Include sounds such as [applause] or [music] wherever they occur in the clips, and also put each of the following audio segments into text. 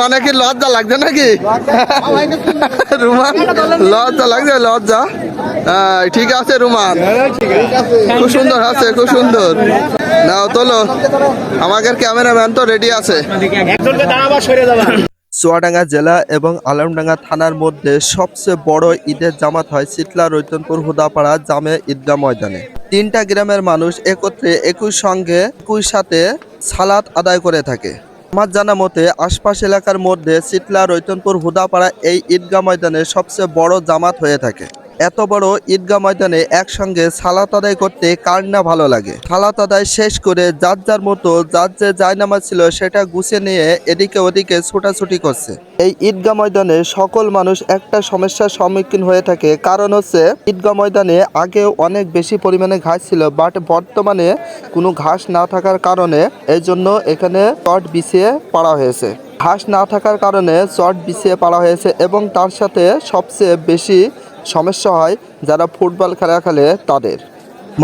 মানে কি লজ্জা লাগছে নাকি? রুমান লজ্জা লাগছে লজ্জা। হ্যাঁ, ঠিক আছে রুমান। খুব সুন্দর আছে খুব সুন্দর। নাও তোলো। আমাদের ক্যামেরাম্যান তো রেডি আছে। একজনকে দাঁড়াবা সরে যাবা। চুয়াডাঙ্গা জেলা এবং আলমডাঙ্গা থানার মধ্যে সবচেয়ে বড় ঈদের জামাত হয় শীতলা রৈতনপুর হুদাপাড়া জামে ঈদগাহ ময়দানে। তিনটা গ্রামের মানুষ একত্রে একই সঙ্গে একই সাথে সালাত আদায় করে থাকে। আমার জানা মতে, আশপাশ এলাকার মধ্যে শীতলা রৈতনপুর হুদাপাড়া এই ঈদগাহ ময়দানে সবচেয়ে বড় জামাত হয়ে থাকে। এত বড় ঈদগাহ ময়দানে একসঙ্গে সালাত আদায় করতে কার না ভালো লাগে? সালাত আদায় শেষ করে যার যার মতো যার যে জায়নামাজ ছিল সেটা গুছিয়ে নিয়ে এদিকে ওদিকে ছোটাছুটি করছে। এই ঈদগাহ ময়দানে সকল মানুষ একটা সমস্যার সম্মুখীন হয়ে থাকে। কারণ হচ্ছে, ঈদগাহ ময়দানে আগে অনেক বেশি পরিমাণে ঘাস ছিল, বাট বর্তমানে কোনো ঘাস না থাকার কারণে এই জন্য এখানে চট বিছিয়ে পড়া হয়েছে। ঘাস না থাকার কারণে চট বিছিয়ে পড়া হয়েছে এবং তার সাথে সবচেয়ে বেশি সমস্যা হয় যারা ফুটবল খেলা খেলে তাদের।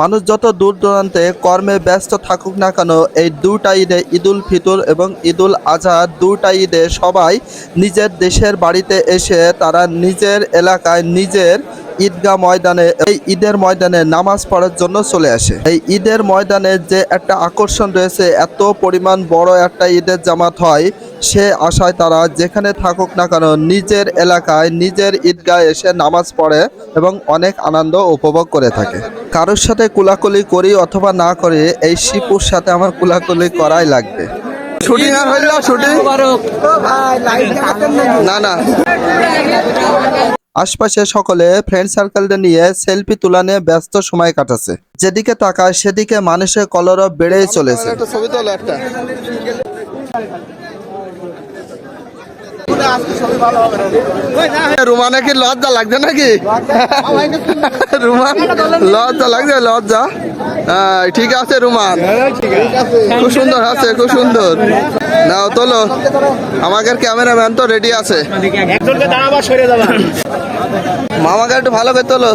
মানুষ যত দূর দূরান্তে কর্মে ব্যস্ত থাকুক না কেন, এই দুটা ঈদে ঈদুল ফিতর এবং ঈদুল আজহা দুটা ঈদে সবাই নিজের দেশের বাড়িতে এসে তারা নিজের এলাকায় নিজের ঈদগাহ ময়দানে, এই ঈদের ময়দানে নামাজ পড়ার জন্য চলে আসে। এই ঈদের ময়দানে যে একটা আকর্ষণ রয়েছে, এত পরিমাণ বড় একটা ঈদের জামাত হয় সে আশায় তারা যেখানে থাকুক না কেন নিজের এলাকায় নিজের ঈদগায় এসে নামাজ পড়ে এবং অনেক আনন্দ উপভোগ করে থাকে। কারোর সাথে কুলাকুলি করি অথবা না করি, এই শিপুর সাথে আমার কুলাকুলি করাই লাগবে। না না আশপাশে সকলে ফ্রেন্ড সার্কেলদের নিয়ে সেলফি তোলা নিয়ে ব্যস্ত সময় কাটাচ্ছে। যেদিকে তাকায় সেদিকে মানুষের কলরব বেড়েই চলেছে। ছবি একটা রুমানে কি লজ্জা লাগছে নাকি? রুমান লজ্জা লাগছে লজ্জা। হ্যাঁ, ঠিক আছে রুমান। খুব সুন্দর আছে খুব সুন্দর। নাও তোলো। আমাদের ক্যামেরাম্যান তো রেডি আছে। মামাকে একটু ভালো করে তোলো।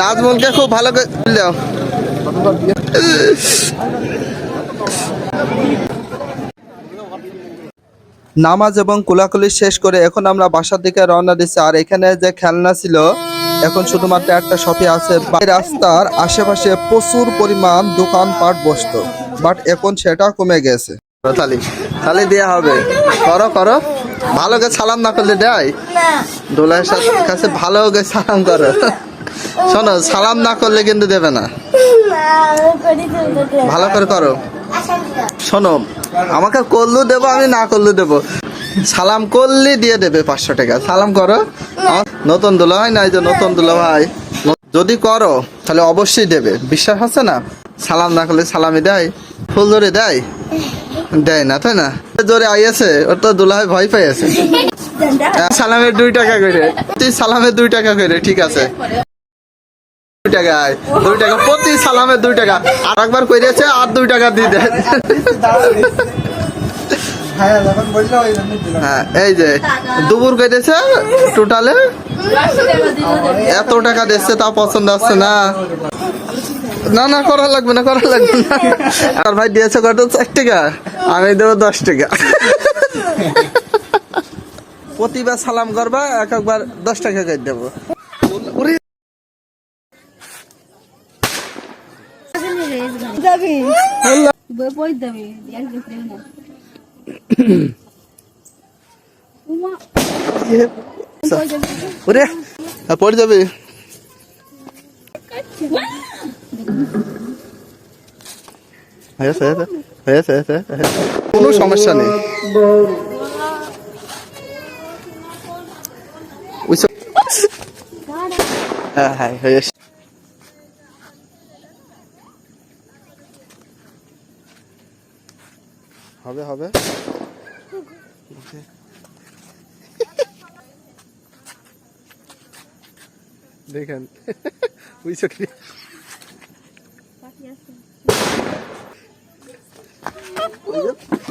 নাজমুলকে খুব ভালো করে দাও। নামাজ এবং কোলাকুলি শেষ করে এখন আমরা বাসার দিকে রওনা দিচ্ছি আর এখানে যে খেলনা ছিল, এখন শুধুমাত্র একটা শপে আছে। রাস্তার আশেপাশে প্রচুর পরিমাণ দোকানপাট বসতো বাট এখন সেটা কমে গেছে। তালি তালি দেওয়া হবে। করো করো। ভালো করে সালাম না করলে দেয়? সাথে কাছে ভালো করে সালাম করো। শোনো, সালাম না করলে কিন্তু দেবে না। ভালো করে করো। শোনো আমাকে করলু দেবো আমি না করলু দেবো। সালাম করলে দিয়ে দেবে পাঁচশো টাকা। সালাম করো। নতুন দুলা হয় না এই যে নতুন দুলা ভাই। যদি করো তাহলে অবশ্যই দেবে। বিশ্বাস আছে না? সালাম না করলে সালামি দেয়? ফুল ধরে দেয়? দেয় না তাই না? জোরে আইয়াছে ওর তো দুলাভাই ভয় পেয়েছে [laughs] সালামের দুই টাকা করে। তুই সালামের দুই টাকা করে ঠিক আছে। টাকায় দুই টাকা, প্রতি সালামের দুই টাকা। আর একবার কইরেছে, আর দুই টাকা দিয়ে দেয় হ্যাঁ এই যে দুপুর টোটালে এত টাকা দিচ্ছে তা পছন্দ আসছে না। না না, করা লাগবে না, করা লাগবে না। আর ভাই দিয়েছে কত? চার টাকা। আমি দেবো দশ টাকা। প্রতিবার সালাম করবা, এক একবার দশ টাকা করে দেবো ওরে পড়ে যাবি হ্যাঁ। কোনো সমস্যা নেই ওইসব হ্যাঁ হ্যাঁ হবে হবে। দেখেন। [laughs] বুঝছ কি? Yep.